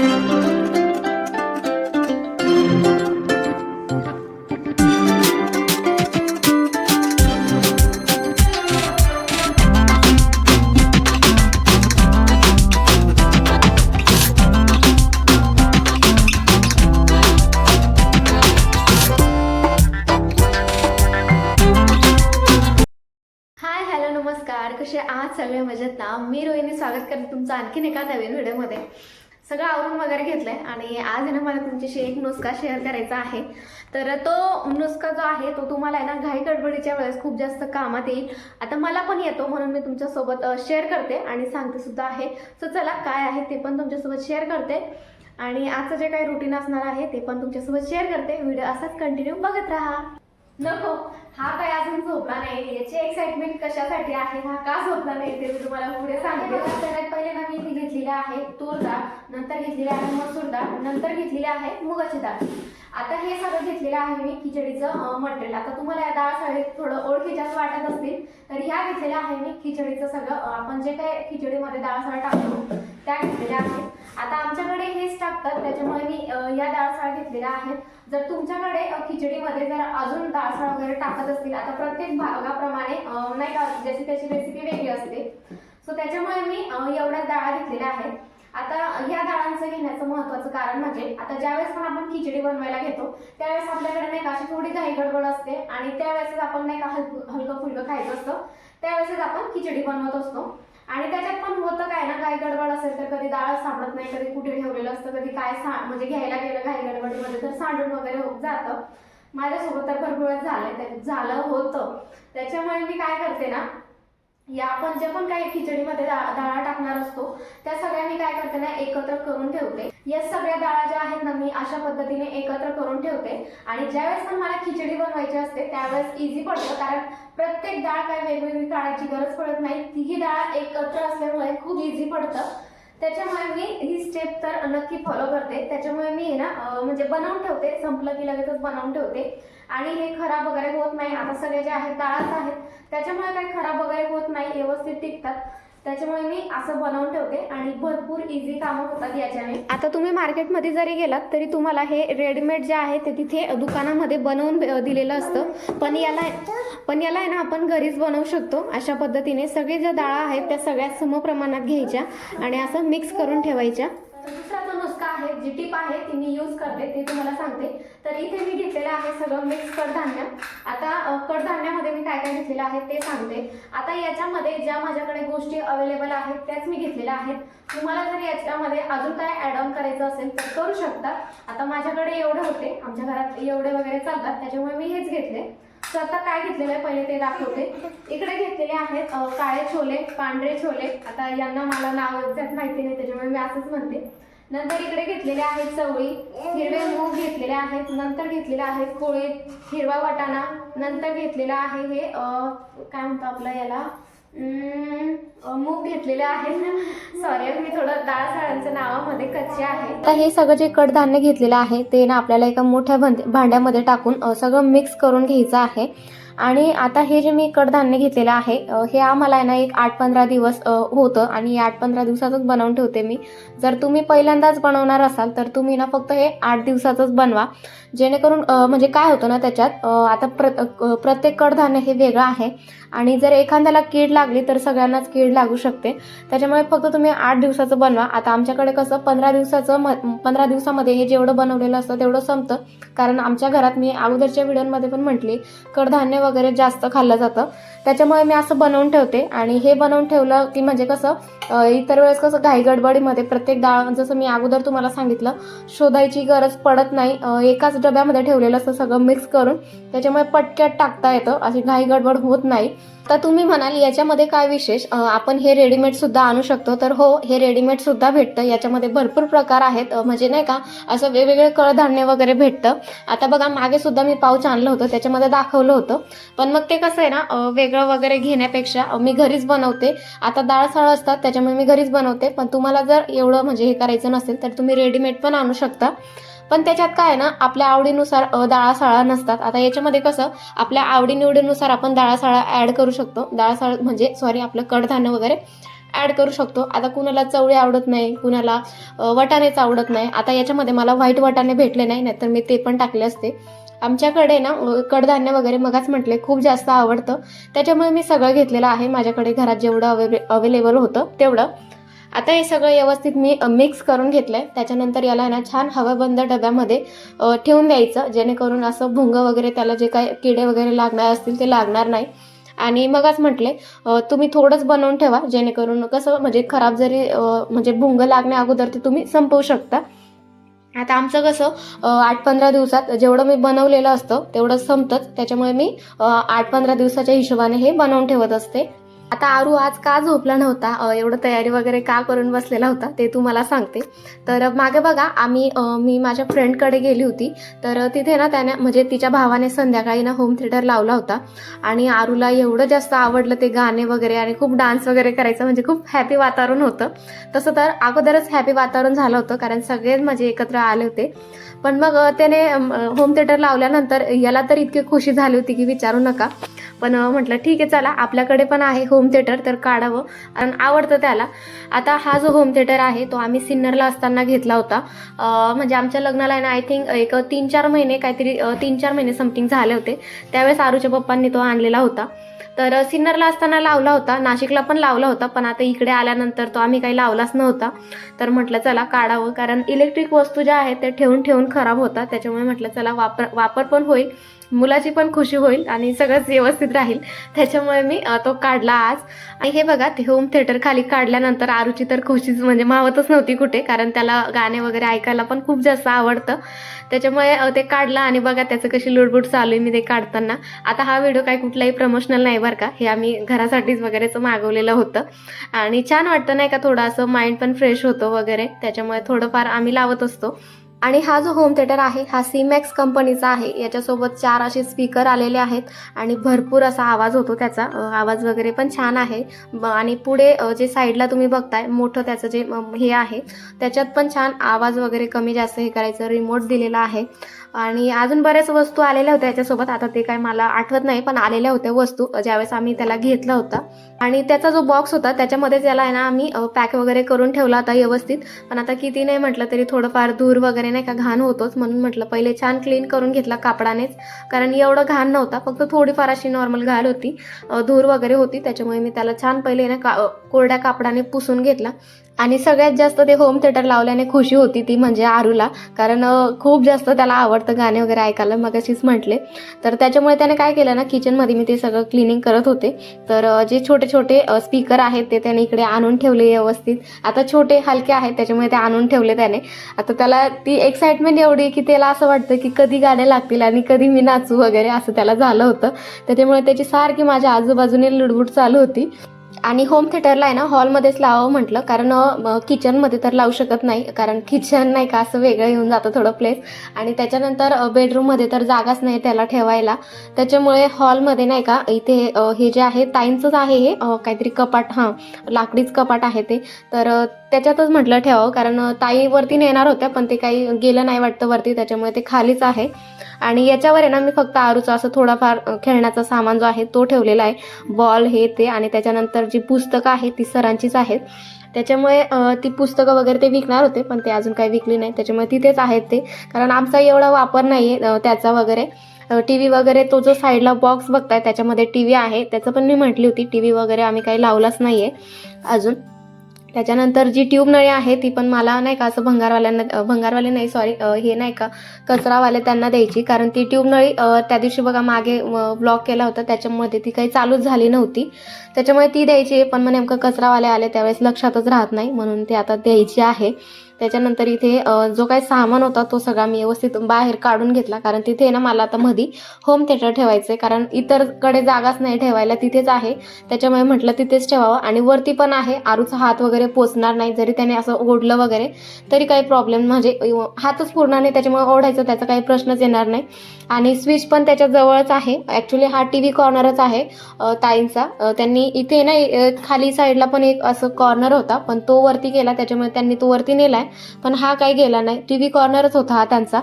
Hi hello नमस्कार. कसे आज सगळे? मजेत ना? मी रोहिणी स्वागत करते तुमचं आणखीन एका नवीन व्हिडिओमध्ये. सगळं आवरून वगैरे घेतलंय. आणि आज आहे ना मला तुमच्याशी एक नुस्खा शेअर करायचा आहे. तर तो नुसका जो आहे तो तुम्हाला आहे ना घाई गडबडीच्या वेळेस खूप जास्त कामात येईल. आता मला पण येतो म्हणून मी तुमच्यासोबत शेअर करते आणि सांगते सुद्धा आहे. सो चला काय आहे ते पण तुमच्यासोबत शेअर करते. आणि आजचं जे काही रुटीन असणार आहे ते पण तुमच्यासोबत शेअर करते. व्हिडिओ असाच कंटिन्यू बघत राहा. नको. हा काय अजून झोपला नाही. याची एक्साइटमेंट कशासाठी आहे हा का झोपला नाही ते मी तुम्हाला पुढे सांगते. सगळ्यात पहिले ना मी इथे घेतलेली आहे तूर डाळ नंतर घेतलेली आहे मसूर डाळ नंतर घेतलेली आहे मुगाची डाळ. आता हे सगळं घेतलेलं आहे मी खिचडीचं मटेरियल आता तुम्हाला या डाळ सगळे थोडं ओळखीच्याच वाटत असतील तर ह्या घेतलेल्या आहे मी खिचडीचं सगळं आपण जे काही खिचडीमध्ये डाळ सगळं टाकतो त्या घेतलेल्या आहेत. आता आमच्याकडे हेच टाकतात त्याच्यामुळे मी या डाळसाळ घेतलेल्या आहेत. जर तुमच्याकडे खिचडीमध्ये जर अजून डाळसाळ वगैरे टाकत असतील आता प्रत्येक भागाप्रमाणे नाही का जशी त्याची रेसिपी वेगळी असते. सो त्याच्यामुळे मी एवढ्या डाळा घेतलेल्या आहेत. आता या डाळांचं घेण्याचं महत्त्वाचं कारण म्हणजे आता ज्यावेळेस पण आपण खिचडी बनवायला घेतो त्यावेळेस आपल्याकडे नाही का अशी थोडी घाई गडबड असते आणि त्यावेळेस आपण नाही का हलकं हलकं फुलकं खायचं असतं त्यावेळेस आपण खिचडी बनवत असतो. आणि त्याच्यात पण होतं काय ना काही गडबड असेल तर कधी डाळ सापडत नाही कधी कुठे ठेवलेलं असतं कधी काय सा म्हणजे घ्यायला गेलं काही गडबडीमध्ये तर सांडून वगैरे होत जातं. माझ्यासोबत तर भरपूर वेळेस झालंय झालं होतं. त्याच्यामुळे मी काय करते ना या आपण जे पण काही खिचडीमध्ये डाळा टाकणार असतो त्या सगळ्या मी काय करते ना एकत्र करून ठेवते. या सगळ्या डाळा ज्या आहेत ना मी अशा पद्धतीने एकत्र करून ठेवते. आणि ज्यावेळेस पण मला खिचडी बनवायची असते त्यावेळेस इझी पडतं कारण प्रत्येक डाळ काय वेगवेगळी काढायची गरज पडत नाही. तीही डाळ एकत्र असल्यामुळे खूप इझी पडतं. त्याच्यामुळे मी ही स्टेप तर नक्की फॉलो करते. त्याच्यामुळे मी ना म्हणजे बनवून ठेवते. संपलं की लगेचच बनवून ठेवते. आणि हे खराब वगैरे होत नाही. आता सगळे जे आहेत डाळच आहेत त्याच्यामुळे काही खराब वगैरे होत नाही. व्यवस्थित टिकतात. त्याच्यामुळे मी असं बनवून ठेवते आणि भरपूर इझी कामं होतात याच्याने. आता तुम्ही मार्केटमध्ये जरी गेलात तरी तुम्हाला हे रेडीमेड जे आहे ते तिथे दुकानामध्ये बनवून दिलेलं असतं. पण याला पण याला आहे ना आपण घरीच बनवू शकतो. अशा पद्धतीने सगळे ज्या डाळा आहेत त्या सगळ्या समप्रमाणात घ्यायच्या आणि असं मिक्स करून ठेवायच्या. दुसरा जो नुसका आहे जी टीप आहे ती मी यूज करते ती तुम्हाला सांगते. तर इथे मी घेतलेलं आहे सगळं मिक्स कडधान्य. आता कडधान्यामध्ये मी काय काय घेतलेलं आहे ते सांगते. आता याच्यामध्ये ज्या माझ्याकडे गोष्टी अवेलेबल आहेत त्याच मी घेतलेल्या आहेत. तुम्हाला जर याच्यामध्ये अजून काय ॲड ऑन करायचं असेल तर करू शकता. आता माझ्याकडे एवढे होते आमच्या घरात एवढे वगैरे चालतात त्याच्यामुळे मी हेच घेतले. तर आता काय घेतलेलं आहे? पहिले ते दाखवते. इकडे घेतलेले आहेत काळे छोले पांढरे छोले. आता यांना मला नाव त्यात माहिती नाही त्याच्यामुळे मी असंच म्हणते. नंतर इकडे घेतलेले आहेत चवळी हिरवे मूग घेतलेले आहेत नंतर घेतलेले आहेत कोळी हिरवा वाटाणा नंतर घेतलेला आहे हे काय म्हणतो आपलं याला? मूग घेतलेले आहेत सॉरी मी थोडं डाळ साळांच्या नावामध्ये कच्चे आहे. आता हे सगळं जे कडधान्य घेतलेलं आहे ते ना आपल्याला एका मोठ्या भांड्यामध्ये टाकून सगळं मिक्स करून घ्यायचं आहे. आणि आता हे जे मी कडधान्य घेतलेलं आहे हे आम्हाला आहे ना एक आठ पंधरा दिवस होतं आणि आठ पंधरा दिवसाचंच बनवून ठेवते मी. जर तुम्ही पहिल्यांदाच बनवणार असाल तर तुम्ही ना फक्त हे आठ दिवसाचंच बनवा. जेणेकरून म्हणजे काय होतं ना त्याच्यात आता प्र प्रत्येक कडधान्य हे वेगळं आहे. आणि जर एखाद्याला कीड लागली तर सगळ्यांनाच कीड लागू शकते. त्याच्यामुळे फक्त तुम्ही आठ दिवसाचं बनवा. आता आमच्याकडे कसं पंधरा दिवसाचं म पंधरा दिवसामध्ये हे जेवढं बनवलेलं असतं तेवढं संपतं. कारण आमच्या घरात मी अगोदरच्या व्हिडिओमध्ये पण म्हटली कडधान्य वगैरे जास्त खाल्लं जातं. त्याच्यामुळे मी असं बनवून ठेवते. आणि हे बनवून ठेवलं की म्हणजे कसं इतर वेळेस कसं घाई गडबडीमध्ये प्रत्येक डाळ जसं मी अगोदर तुम्हाला सांगितलं शोधायची गरज पडत नाही. एकाच डब्यामध्ये ठेवलेलं असतं सगळं मिक्स करून त्याच्यामुळे पटक्यात टाकता येतं. अशी घाई गडबड होत नाही. तर तुम्ही म्हणाल याच्यामध्ये काय विशेष? आपण हे रेडीमेड सुद्धा आणू शकतो. तर हो हे रेडीमेड सुद्धा भेटतं. याच्यामध्ये भरपूर प्रकार आहेत. म्हणजे नाही का असं वेगवेगळे कडधान्य वगैरे भेटतं. आता बघा मागे सुद्धा मी पाऊच आणलं होतं. त्याच्यामध्ये दाखवलं होतं. पण मग ते कसं आहे ना वेगळं वगैरे घेण्यापेक्षा मी घरीच बनवते. आता डाळ साळ असतात त्याच्यामुळे मी घरीच बनवते. पण तुम्हाला जर एवढं म्हणजे हे करायचं नसेल तर तुम्ही रेडीमेड पण आणू शकता. पण त्याच्यात काय आहे ना आपल्या आवडीनुसार अ, डाळासाळा नसतात. आता याच्यामध्ये कसं आपल्या आवडीनिवडीनुसार आपण डाळासाळा ॲड करू शकतो. डाळासाळ म्हणजे सॉरी आपलं कडधान्य वगैरे ॲड करू शकतो. आता कुणाला चवळी आवडत नाही कुणाला वटाणेच आवडत नाही. आता याच्यामध्ये मला व्हाईट वटाणे भेटले नाही नाहीतर मी ते पण टाकले असते. आमच्याकडे ना कडधान्य वगैरे मगाच म्हटले खूप जास्त आवडतं. त्याच्यामुळे मी सगळं घेतलेलं आहे. माझ्याकडे घरात जेवढं अवेले अवेलेबल होतं तेवढं. आता हे सगळं व्यवस्थित मी मिक्स करून घेतलं आहे त्याच्यानंतर याला ना छान हवाबंद डब्यामध्ये ठेवून द्यायचं जेणेकरून असं भुंग वगैरे त्याला जे काही किडे वगैरे लागणार असतील ते लागणार नाही. आणि मगच म्हटले तुम्ही थोडंच बनवून ठेवा जेणेकरून कसं म्हणजे खराब जरी म्हणजे भुंग लागण्या अगोदर ते तुम्ही संपवू शकता. आता आमचं कसं आठ पंधरा दिवसात जेवढं मी बनवलेलं असतं तेवढं संपतंच. त्याच्यामुळे मी आठ पंधरा दिवसाच्या हिशोबाने हे बनवून ठेवत असते. आता आरू आज का झोपला नव्हता? एवढं तयारी वगैरे का करून बसलेला होता ते तुम्हाला सांगते. तर मागे बघा आम्ही मी माझ्या फ्रेंडकडे गेली होती. तर तिथे ना त्याने म्हणजे तिच्या भावाने संध्याकाळी ना होम थिएटर लावला होता. आणि आरूला एवढं जास्त आवडलं ते गाणे वगैरे आणि खूप डान्स वगैरे करायचं म्हणजे खूप हॅपी वातावरण होतं. तसं तर अगोदरच हॅपी वातावरण झालं होतं कारण सगळेच म्हणजे एकत्र आले होते. पण मग त्याने होम थिएटर लावल्यानंतर याला तर इतकी खुशी झाली होती की विचारू नका. पण म्हटलं ठीक आहे चला आपल्याकडे पण आहे होम होम थिएटर तर काढावं. आणि आवडतं त्याला. आता हा जो होम थिएटर आहे तो आम्ही सिन्नरला असताना घेतला होता. म्हणजे आमच्या लग्नाला आहे ना आय थिंक एक तीन चार महिने काहीतरी तीन चार महिने समथिंग झाले होते. त्यावेळेस आरूच्या पप्पांनी तो आणलेला होता. तर सिन्नरला असताना लावला होता. नाशिकला पण लावला होता पण आता इकडे आल्यानंतर तो आम्ही काही लावलाच नव्हता. तर म्हटलं चला काढावं. कारण इलेक्ट्रिक वस्तू ज्या आहेत त्या ठेवून ठेवून खराब होतात. त्याच्यामुळे म्हटलं चला वापर वापर पण होईल. मुलाची पण खुशी होईल आणि सगळंच व्यवस्थित राहील. त्याच्यामुळे मी तो काढला आज. आणि हे बघा ते होम थिएटर खाली काढल्यानंतर आरुची तर खुशीच म्हणजे मावतच नव्हती कुठे कारण त्याला गाणे वगैरे ऐकायला पण खूप जास्त आवडतं. त्याच्यामुळे ते काढलं आणि बघा त्याचं कशी लुडबुड चालू आहे मी ते काढताना. आता हा व्हिडिओ काही कुठलाही प्रमोशनल नाही बरं का हे आम्ही घरासाठीच वगैरेच मागवलेलं होतं. आणि छान वाटतं नाही का थोडं असं माइंड पण फ्रेश होतं वगैरे. त्याच्यामुळे थोडंफार आम्ही लावत असतो. आणि हा जो होम थिएटर आहे हा सीमॅक्स कंपनीचा आहे. याच्यासोबत चार असे स्पीकर आलेले आहेत आणि भरपूर असा आवाज होतो त्याचा. आवाज वगैरे पण छान आहे. ब- आणि पुढे जे साईडला तुम्ही बघताय मोठं त्याचं जे हे आहे त्याच्यात पण छान आवाज वगैरे कमी जास्त हे करायचं रिमोट दिलेला आहे. आणि अजून बऱ्याच वस्तू आलेल्या होत्या याच्यासोबत. आता ते काय मला आठवत नाही पण आलेल्या होत्या वस्तू ज्यावेळेस आम्ही त्याला घेतला होता. आणि त्याचा जो बॉक्स होता त्याच्यामध्ये त्याला आहे ना आम्ही पॅक वगैरे करून ठेवला होता व्यवस्थित. पण आता किती नाही म्हटलं तरी थोडंफार धूर वगैरे नाही का घाण होतोच म्हणून म्हटलं पहिले छान क्लीन करून घेतला कापडानेच. कारण एवढं घाण नव्हता फक्त थोडीफार अशी नॉर्मल घाल होती. धूर वगैरे होती त्याच्यामुळे मी त्याला छान पहिले ना का कोरड्या कापडाने पुसून घेतला. आणि सगळ्यात जास्त ते होम थिएटर लावल्याने खुशी होती ती म्हणजे आरूला. कारण खूप जास्त त्याला आवडतं गाणे वगैरे ऐकायला मग अशीच म्हटले. तर त्याच्यामुळे त्याने काय केलं ना किचनमध्ये मी ते सगळं क्लिनिंग करत होते. तर जे छोटे छोटे स्पीकर आहेत ते त्याने इकडे आणून ठेवले व्यवस्थित. आता छोटे हलके आहेत त्याच्यामुळे ते आणून ठेवले त्याने. आता त्याला ती एक्साइटमेंट एवढी की त्याला असं वाटतं की कधी गाणे लागतील आणि कधी मी नाचू वगैरे असं त्याला झालं होतं. त्याच्यामुळे त्याची सारखी माझ्या आजूबाजूने लुडबुड चालू होती. आणि होम थिएटरला आहे ना हॉलमध्येच लावावं म्हटलं. कारण किचनमध्ये तर लावू शकत नाही. कारण किचन नाही का असं वेगळं येऊन जातं थोडं प्लेस आणि त्याच्यानंतर बेडरूममध्ये तर जागाच नाही त्याला ठेवायला. त्याच्यामुळे हॉलमध्ये नाही का इथे हे जे आहे ताईंचंच आहे हे काहीतरी कपाट हां लाकडीच कपाट आहे ते. तर त्याच्यातच म्हटलं ठेवावं. कारण ताईवरती ताई वरती नेणार होत्या पण ते काही गेलं नाही वाटतं वरती. त्याच्यामुळे ते खालीच आहे. आणि याच्यावर आहे ना मी फक्त आरूचा असं थोडाफार खेळण्याचा सामान जो आहे तो ठेवलेला आहे. बॉल हे ते आणि त्याच्यानंतर जी पुस्तकं आहेत ती सरांचीच आहेत. त्याच्यामुळे ती पुस्तकं वगैरे ते विकणार होते पण ते अजून काही विकली नाही. त्याच्यामुळे तिथेच आहेत ते. कारण आमचा एवढा वापर नाही आहे त्याचा वगैरे. टी व्ही वगैरे तो जो साईडला बॉक्स बघताय त्याच्यामध्ये टी व्ही आहे. त्याचं पण मी म्हटली होती टी व्ही वगैरे आम्ही काही लावलाच नाही आहे अजून. त्याच्यानंतर जी ट्यूब नळी आहे ती पण मला नाही का असं भंगारवाल्यांना भंगारवाले नाही सॉरी हे नाही का कचरावाले त्यांना द्यायची. कारण ती ट्यूब नळी त्या दिवशी बघा मागे ब्लॉक केला होता. त्याच्यामध्ये ती काही चालूच झाली नव्हती. त्याच्यामुळे ती द्यायची पण मग नेमकं कचरावाले आले त्यावेळेस लक्षातच राहत नाही. म्हणून ती आता द्यायची आहे. त्याच्यानंतर इथे जो काही सामान होता तो सगळा मी व्यवस्थित बाहेर काढून घेतला. कारण तिथे ना मला आता मधी होम थिएटर ठेवायचं आहे कारण इतरकडे जागाच नाही ठेवायला तिथेच आहे. त्याच्यामुळे म्हटलं तिथेच ठेवावं. आणि वरती पण आहे. आरूचा हात वगैरे पोचणार नाही. जरी त्याने असं ओढलं वगैरे तरी काही प्रॉब्लेम म्हणजे हातच पूर्ण नाही. त्याच्यामुळे ओढायचं त्याचा काही प्रश्नच येणार नाही. आणि स्विच पण त्याच्या जवळच आहे. ॲक्च्युली हा टी व्ही कॉर्नरच आहे ताईंचा. त्यांनी इथे ना खाली साईडला पण एक असं कॉर्नर होता. पण तो वरती केला. त्याच्यामुळे त्यांनी तो वरती नेलाय. पण हा काही गेला नाही. टी व्ही कॉर्नरच होता हा त्यांचा.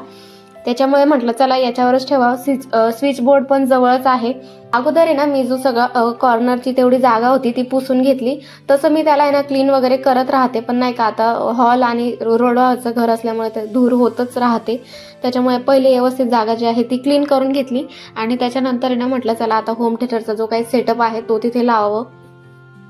त्याच्यामुळे म्हटलं चला याच्यावरच ठेवा. स्विच स्विच बोर्ड पण जवळच आहे. अगोदर आहे ना मी जो सगळं कॉर्नरची तेवढी जागा होती ती पुसून घेतली. तसं मी त्याला आहे ना क्लीन वगैरे करत राहते. पण नाही का आता हॉल आणि रोडचं घर असल्यामुळे ते धूर होतच राहते. त्याच्यामुळे पहिले व्यवस्थित जागा जी आहे ती क्लीन करून घेतली. आणि त्याच्यानंतर आहे ना म्हटलं चला आता होम थिएटरचा जो काही सेटअप आहे तो तिथे लावावं.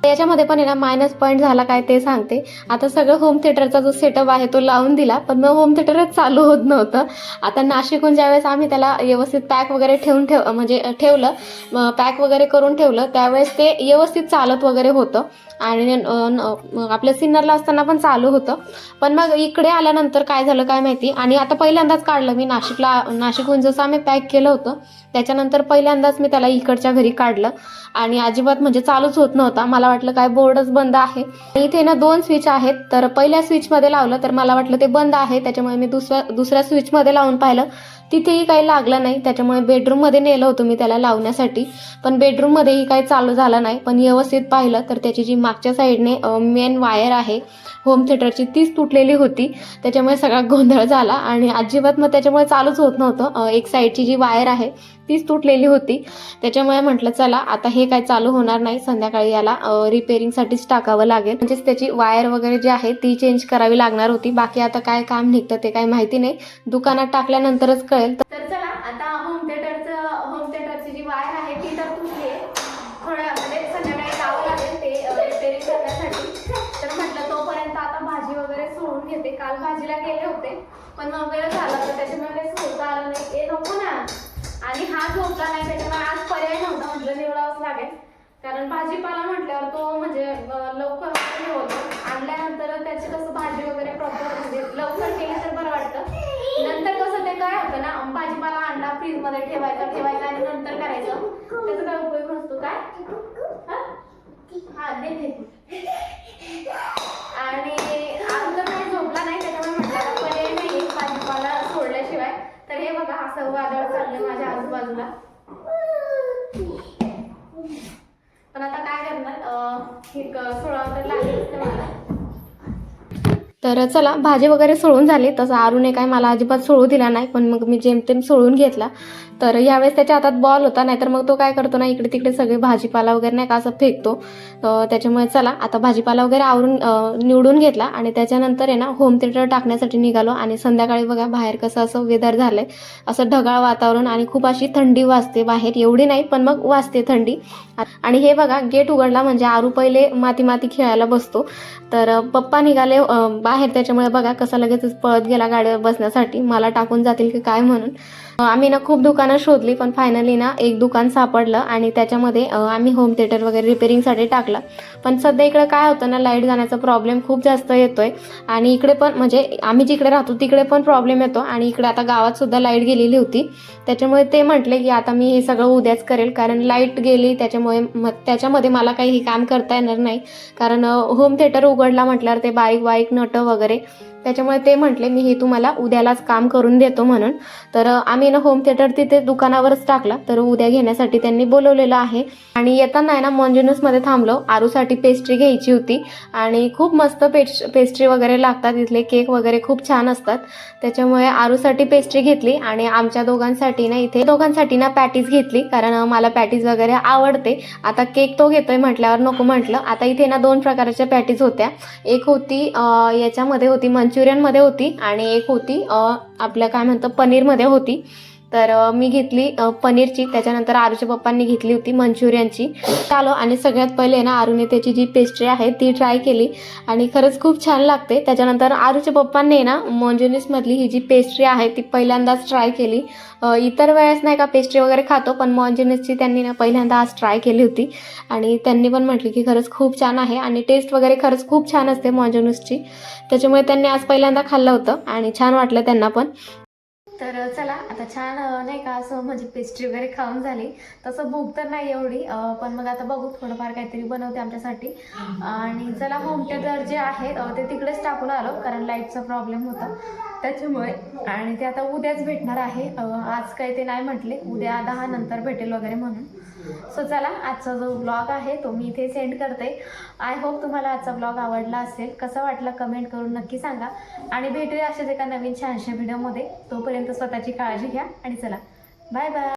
याच्यामध्ये पण आहे ना मायनस पॉईंट झाला काय ते सांगते. आता सगळं होम थिएटरचा जो सेटअप आहे तो लावून दिला पण मग होम थिएटरच चालू होत नव्हतं. आता नाशिकहून ज्यावेळेस आम्ही त्याला व्यवस्थित पॅक वगैरे ठेवून ठेव म्हणजे ठेवलं पॅक वगैरे करून ठेवलं त्यावेळेस ते व्यवस्थित चालत वगैरे होतं. आणि आपल्या सिन्नरला असताना पण चालू होतं. पण मग इकडे आल्यानंतर काय झालं काय माहिती? आणि आता पहिल्यांदाच काढलं मी नाशिकला नाशिकहून जसं आम्ही पॅक केलं होतं त्याच्यानंतर पहिल्यांदाच मी त्याला इकडच्या घरी काढलं. आणि अजिबात म्हणजे चालूच होत नव्हता. मला वाटलं काय बोर्डच बंद आहे. इथे ना दोन स्विच आहेत. तर पहिल्या स्विचमध्ये लावलं तर मला वाटलं ते बंद आहे. त्याच्यामुळे मी दुसऱ्या दुसऱ्या स्विचमध्ये लावून पाहिलं. तिथेही काही लागलं नाही. त्याच्यामुळे बेडरूममध्ये नेलं होतं मी त्याला लावण्यासाठी. पण बेडरूममध्येही काही चालू झालं नाही. पण व्यवस्थित पाहिलं तर त्याची जी मागच्या साईडने मेन वायर आहे होम थिएटरची तीच तुटलेली होती. त्याच्यामुळे सगळा गोंधळ झाला. आणि अजिबात मग त्याच्यामुळे चालूच होत नव्हतं. एक साईडची जी वायर आहे तीच तुटलेली होती. त्याच्यामुळे म्हटलं चला आता हे काय चालू होणार नाही. संध्याकाळी याला रिपेअरिंगसाठीच टाकावं लागेल. म्हणजेच त्याची वायर वगैरे जी आहे ती चेंज करावी लागणार होती. बाकी आता काय काम निघतं ते काय माहिती नाही. दुकानात टाकल्यानंतरच कळेल. तर चला आता होम थिएटरचं होम थिएटरची जी वायर आहे ती तर तुटली आहे थोड्या म्हणजे संध्याकाळी जावं लागेल ते रिपेअरिंग करण्यासाठी. तर म्हटलं तोपर्यंत आता भाजी वगैरे सोडून घेते. काल भाजीला गेले होते पण मग वेळ झाला तर त्याच्यामुळे सोडता आलं नाही. ए नको ना. आणि हा झोपला नाही त्याच्यामुळे आज पर्याय नव्हता म्हटलं निवडावंच लागेल. कारण भाजीपाला म्हटल्यावर तो म्हणजे लवकर होतो आणल्यानंतर त्याची कसं भाजी वगैरे प्रॉपर म्हणजे लवकर केली तर बरं वाटतं. नंतर कसं ते काय होतं ना भाजीपाला आणला फ्रीजमध्ये ठेवायचा ठेवायचा आणि नंतर करायचं. त्याचा काय उपयोग नसतो काय? हा? देते दे दे. आणि अगोदर काही झोपला नाही त्याच्यामुळे म्हटलं आता पर्याय नाही भाजीपाला सोडल्याशिवाय तर हे बघा असं वादळ चाललंय माझ्या आजूबाजूला. पण आता काय करणार? हे क- सोडावं तर लागेल मला. तर चला भाजी वगैरे सोडून झाली. तसं आरूने काय मला अजिबात सोडू दिला नाही पण मग मी जेमतेम सोडून घेतला. तर यावेळेस त्याच्या हातात बॉल होता नाहीतर मग तो काय करतो ना इकडे तिकडे सगळे भाजीपाला वगैरे नाही का असं फेकतो. त्याच्यामुळे चला आता भाजीपाला वगैरे आवरून निवडून घेतला आणि त्याच्यानंतर आहे ना होम थिएटर टाकण्यासाठी निघालो. आणि संध्याकाळी बघा बाहेर कसं असं वेदर झालं आहे असं ढगाळ वातावरण आणि खूप अशी थंडी वाजते बाहेर. एवढी नाही पण मग वाजते थंडी. आणि हे बघा गेट उघडला म्हणजे आरू पहिले माती माती खेळायला बसतो. तर पप्पा निघाले बा बाहेर त्याच्यामुळे बघा कसा लगेचच पळत गेला गाडीवर बसण्यासाठी. मला टाकून जातील की काय म्हणून. आम्ही ना खूप दुकानं शोधली पण फायनली ना एक दुकान सापडलं आणि त्याच्यामध्ये आम्ही होम थिएटर वगैरे रिपेअरिंगसाठी टाकलं. पण सध्या इकडे काय होतं ना लाइट जाण्याचा प्रॉब्लेम खूप जास्त येतोय. आणि इकडे पण म्हणजे आम्ही जिकडे राहतो तिकडे पण प्रॉब्लेम येतो. आणि इकडे आता गावात सुद्धा लाइट गेलेली होती. त्याच्यामुळे ते म्हटले की आता मी हे सगळं उद्याच करेल. कारण लाइट गेली त्याच्यामुळे मग त्याच्यामध्ये मला काही हे काम करता येणार नाही. कारण होम थिएटर उघडला म्हटल्यावर ते बारीक बारीक नटं वगैरे त्याच्यामुळे ते म्हटले मी हे तुम्हाला उद्यालाच काम करून देतो म्हणून. तर आम्ही ना होम थिएटर तिथे दुकानावरच टाकला. तर उद्या घेण्यासाठी त्यांनी बोलवलेलं आहे. आणि येताना आहे ना मॉन्जिनसमध्ये थांबलो. आरूसाठी पेस्ट्री घ्यायची होती. आणि खूप मस्त पेस्ट पेस्ट्री वगैरे लागतात. इथले केक वगैरे खूप छान असतात. त्याच्यामुळे आरूसाठी पेस्ट्री घेतली. आणि आमच्या दोघांसाठी ना इथे दोघांसाठी ना पॅटीज घेतली. कारण मला पॅटीज वगैरे आवडते. आता केक तो घेतोय म्हटल्यावर नको म्हटलं. आता इथे ना दोन प्रकारच्या पॅटीज होत्या. एक होती याच्यामध्ये होती मंचुरियनमध्ये होती आणि एक होती आपल्या काय म्हणतं पनीरमध्ये होती. तर मी घेतली पनीरची. त्याच्यानंतर आरूच्या पप्पांनी घेतली होती मंचुरियनची. आलो आणि सगळ्यात पहिले ना आरूने त्याची जी पेस्ट्री आहे ती ट्राय केली. आणि खरंच खूप छान लागते. त्याच्यानंतर आरूच्या पप्पांनी ना मॉन्जुनिसमधली ही जी पेस्ट्री आहे ती पहिल्यांदाच ट्राय केली. इतर वेळेस नाही का पेस्ट्री वगैरे खातो पण मॉन्जुनिसची त्यांनी ना पहिल्यांदा आज ट्राय केली होती. आणि त्यांनी पण म्हटली की खरंच खूप छान आहे. आणि टेस्ट वगैरे खरंच खूप छान असते मॉन्जुनिसची त्याच्यामुळे त्यांनी आज पहिल्यांदा खाल्लं होतं आणि छान वाटलं त्यांना पण. तर चला आता छान नाही का असं म्हणजे पेस्ट्री वगैरे खाऊन झाली. तसं भूक तर नाही एवढी पण मग आता बघू थोडंफार काहीतरी बनवते आमच्यासाठी. आणि चला होम थिएटर जे आहे ते तिकडेच टाकून आलो कारण लाईटचा प्रॉब्लेम होता. त्याच्यामुळे आणि ते आता उद्याच भेटणार आहे. आज काही ते नाही म्हटले उद्या दहा नंतर भेटेल वगैरे म्हणून. सो चला आजचा जो ब्लॉग आहे तो मी इथे सेंड करते. आय होप तुम्हाला आजचा ब्लॉग आवडला असेल. कसा वाटला कमेंट करून नक्की सांगा. आणि भेटूया अशाच एका नवीन छानशा व्हिडिओमध्ये तोपर्यंत स्वतःची काळजी घ्या. आणि चला बाय बाय